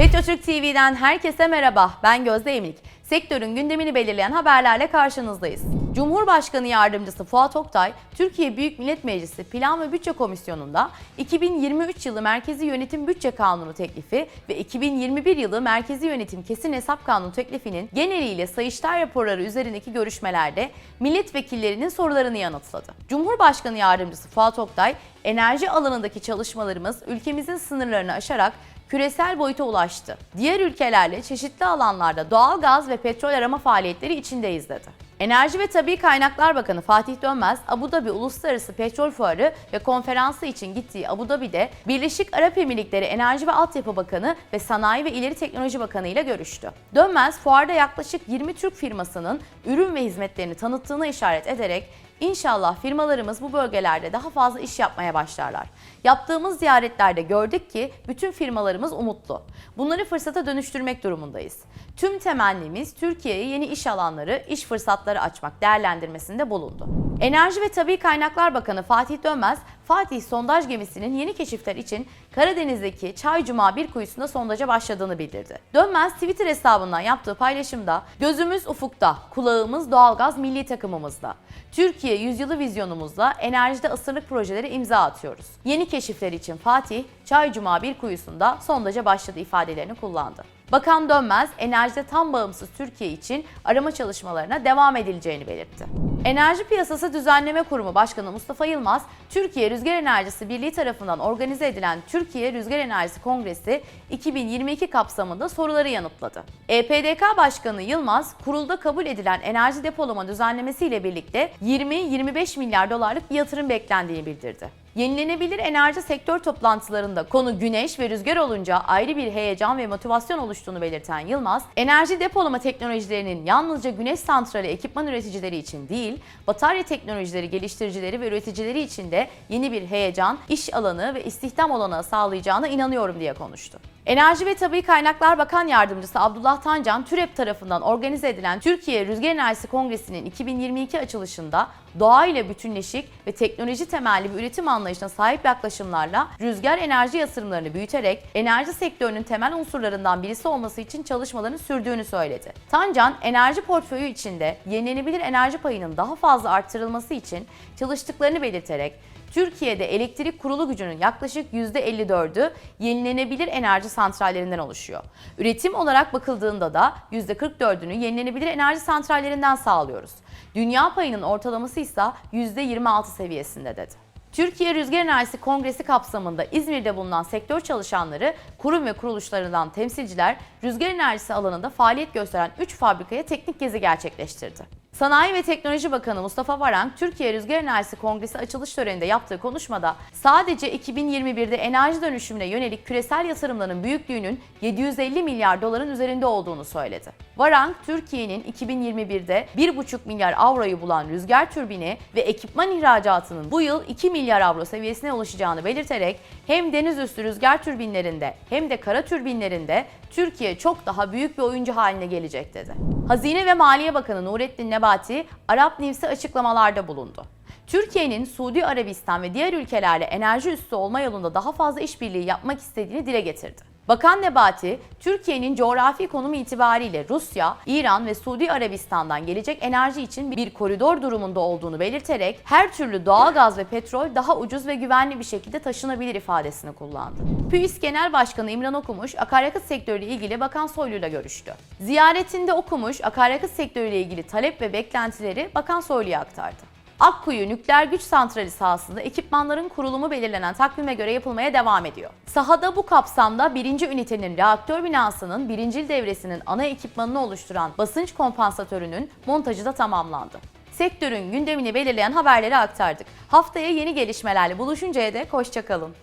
Metotürk TV'den herkese merhaba. Ben Gözde Emlik. Sektörün gündemini belirleyen haberlerle karşınızdayız. Cumhurbaşkanı Yardımcısı Fuat Oktay, Türkiye Büyük Millet Meclisi Plan ve Bütçe Komisyonu'nda 2023 yılı Merkezi Yönetim Bütçe Kanunu teklifi ve 2021 yılı Merkezi Yönetim Kesin Hesap Kanunu teklifinin geneliyle Sayıştay raporları üzerindeki görüşmelerde milletvekillerinin sorularını yanıtladı. Cumhurbaşkanı Yardımcısı Fuat Oktay, enerji alanındaki çalışmalarımız ülkemizin sınırlarını aşarak küresel boyuta ulaştı. Diğer ülkelerle çeşitli alanlarda doğal gaz ve petrol arama faaliyetleri içindeyiz dedi. Enerji ve Tabi Kaynaklar Bakanı Fatih Dönmez, Abu Dhabi Uluslararası Petrol Fuarı ve konferansı için gittiği Abu Dhabi'de Birleşik Arap Emirlikleri Enerji ve Altyapı Bakanı ve Sanayi ve İleri Teknoloji Bakanı ile görüştü. Dönmez, fuarda yaklaşık 20 Türk firmasının ürün ve hizmetlerini tanıttığını işaret ederek İnşallah firmalarımız bu bölgelerde daha fazla iş yapmaya başlarlar. Yaptığımız ziyaretlerde gördük ki bütün firmalarımız umutlu. Bunları fırsata dönüştürmek durumundayız. Tüm temennimiz Türkiye'ye yeni iş alanları, iş fırsatları açmak değerlendirmesinde bulundu. Enerji ve Tabi Kaynaklar Bakanı Fatih Dönmez, Fatih sondaj gemisinin yeni keşifler için Karadeniz'deki Çaycuma bir kuyusunda sondaja başladığını bildirdi. Dönmez Twitter hesabından yaptığı paylaşımda gözümüz ufukta, kulağımız doğalgaz milli takımımızda. Türkiye yüzyılı vizyonumuzla enerjide asırlık projelere imza atıyoruz. Yeni keşifler için Fatih, Çaycuma bir kuyusunda sondaja başladı ifadelerini kullandı. Bakan Dönmez, enerjide tam bağımsız Türkiye için arama çalışmalarına devam edileceğini belirtti. Enerji Piyasası Düzenleme Kurumu Başkanı Mustafa Yılmaz, Türkiye Rüzgar Enerjisi Birliği tarafından organize edilen Türkiye Rüzgar Enerjisi Kongresi 2022 kapsamında soruları yanıtladı. EPDK Başkanı Yılmaz, kurulda kabul edilen enerji depolama düzenlemesi ile birlikte 20-25 milyar dolarlık bir yatırım beklendiğini bildirdi. Yenilenebilir enerji sektör toplantılarında konu güneş ve rüzgar olunca ayrı bir heyecan ve motivasyon oluştuğunu belirten Yılmaz, enerji depolama teknolojilerinin yalnızca güneş santrali ekipman üreticileri için değil, batarya teknolojileri geliştiricileri ve üreticileri için de yeni bir heyecan, iş alanı ve istihdam olanağı sağlayacağına inanıyorum diye konuştu. Enerji ve Tabi Kaynaklar Bakan Yardımcısı Abdullah Tancan, TÜREP tarafından organize edilen Türkiye Rüzgar Enerjisi Kongresi'nin 2022 açılışında doğa ile bütünleşik ve teknoloji temelli bir üretim anlayışına sahip yaklaşımlarla rüzgar enerji yatırımlarını büyüterek enerji sektörünün temel unsurlarından birisi olması için çalışmalarını sürdüğünü söyledi. Tancan, enerji portföyü içinde yenilenebilir enerji payının daha fazla arttırılması için çalıştıklarını belirterek Türkiye'de elektrik kurulu gücünün yaklaşık %54'ü yenilenebilir enerji santrallerinden oluşuyor. Üretim olarak bakıldığında da %44'ünü yenilenebilir enerji santrallerinden sağlıyoruz. Dünya payının ortalaması ise %26 seviyesinde dedi. Türkiye Rüzgar Enerjisi Kongresi kapsamında İzmir'de bulunan sektör çalışanları, kurum ve kuruluşlarından temsilciler rüzgar enerjisi alanında faaliyet gösteren 3 fabrikaya teknik gezi gerçekleştirdi. Sanayi ve Teknoloji Bakanı Mustafa Varank, Türkiye Rüzgar Enerjisi Kongresi açılış töreninde yaptığı konuşmada sadece 2021'de enerji dönüşümüne yönelik küresel yatırımların büyüklüğünün 750 milyar doların üzerinde olduğunu söyledi. Varank, Türkiye'nin 2021'de 1,5 milyar avroyu bulan rüzgar türbini ve ekipman ihracatının bu yıl 2 milyar avro seviyesine ulaşacağını belirterek hem deniz üstü rüzgar türbinlerinde hem de kara türbinlerinde Türkiye çok daha büyük bir oyuncu haline gelecek dedi. Hazine ve Maliye Bakanı Nurettin Nebati, Arap News'e açıklamalarda bulundu. Türkiye'nin Suudi Arabistan ve diğer ülkelerle enerji üssü olma yolunda daha fazla işbirliği yapmak istediğini dile getirdi. Bakan Nebati, Türkiye'nin coğrafi konumu itibariyle Rusya, İran ve Suudi Arabistan'dan gelecek enerji için bir koridor durumunda olduğunu belirterek her türlü doğal gaz ve petrol daha ucuz ve güvenli bir şekilde taşınabilir ifadesini kullandı. PÜİS Genel Başkanı İmran Okumuş, akaryakıt sektörüyle ilgili Bakan Soylu'yla görüştü. Ziyaretinde Okumuş, akaryakıt sektörüyle ilgili talep ve beklentileri Bakan Soylu'ya aktardı. Akkuyu Nükleer Güç Santrali sahasında ekipmanların kurulumu belirlenen takvime göre yapılmaya devam ediyor. Sahada bu kapsamda birinci ünitenin reaktör binasının birincil devresinin ana ekipmanını oluşturan basınç kompansatörünün montajı da tamamlandı. Sektörün gündemini belirleyen haberleri aktardık. Haftaya yeni gelişmelerle buluşuncaya dek hoşçakalın.